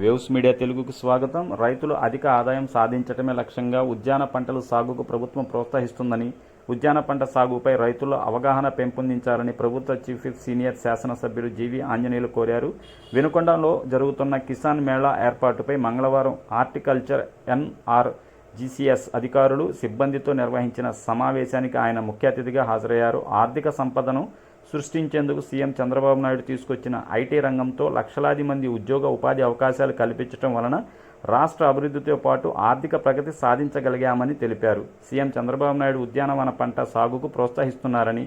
Waves media తెలుగుకు స్వాగతం. రైతులు అధిక ఆదాయం సాధించటమే లక్ష్యంగా ఉద్యాన పంటల సాగుకు ప్రభుత్వం ప్రోత్సహిస్తుందని ఉద్యాన పంట సాగుపై రైతుల అవగాహన పెంపొందించాలని ప్రభుత్వ చీఫ్ సీనియర్ శాసనసభ్యులు జీవి ఆంజనేయులు కోరారు. వినుకొండలో జరుగుతున్న కిసాన్ మేళా ఏర్పాటుపై మంగళవారం హార్టికల్చర్ ఎన్ఆర్ జీసీఎస్ అధికారులు సిబ్బందితో నిర్వహించిన సమావేశానికి ఆయన ముఖ్య అతిథిగా హాజరయ్యారు. ఆర్థిక సంపదను సృష్టించేందుకు సీఎం చంద్రబాబు నాయుడు తీసుకొచ్చిన ఐటీ రంగంతో లక్షలాది మంది ఉద్యోగ ఉపాధి అవకాశాలు కల్పించడం వలన రాష్ట్ర అభివృద్ధితో పాటు ఆర్థిక ప్రగతి సాధించగలిగామని తెలిపారు. సీఎం చంద్రబాబు నాయుడు ఉద్యానవన పంట సాగుకు ప్రోత్సహిస్తున్నారని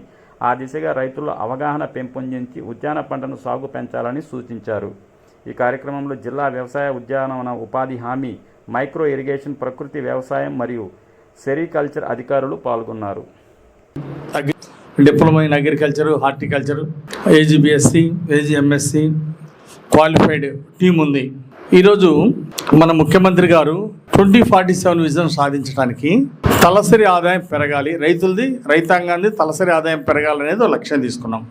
ఆ దిశగా రైతుల్లో అవగాహన పెంపొందించి ఉద్యాన పంటను సాగు పెంచాలని సూచించారు. ఈ కార్యక్రమంలో జిల్లా వ్యవసాయ ఉద్యానవన ఉపాధి హామీ మైక్రో ఇరిగేషన్ ప్రకృతి వ్యవసాయం మరియు సెరికల్చర్ అధికారులు పాల్గొన్నారు. Diploma in agriculture horticulture AGBSc AGMSc qualified team ఉంది. ఈరోజు మన ముఖ్యమంత్రి గారు ట్వంటీ ఫార్టీ సెవెన్ విజన్ సాధించడానికి తలసరి ఆదాయం పెరగాలి. రైతులది రైతాంగాన్ని తలసరి ఆదాయం పెరగాలనేది లక్ష్యం తీసుకున్నాం.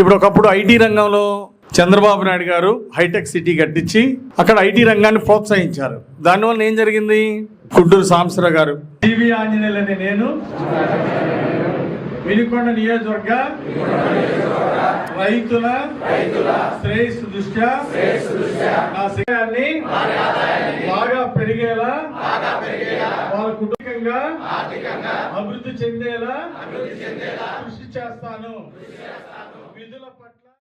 ఇప్పుడు ఒకప్పుడు ఐటీ రంగంలో చంద్రబాబు నాయుడు గారు హైటెక్ సిటీ కట్టించి అక్కడ ఐటీ రంగాన్ని ప్రోత్సహించారు. దానివల్ల ఏం జరిగింది? గుడ్డూరు సాంబశివరావు గారు టీవీ ఆంజనేయులని నేను. వినుకొండ నియోజకవర్గ రైతుల శ్రేయస్సు దృష్ట్యా నా శ్రేయాన్ని బాగా పెరిగేలా వాళ్ళ కుటుంబంగా అభివృద్ధి చెందేలా కృషి చేస్తాను. విధుల పట్ల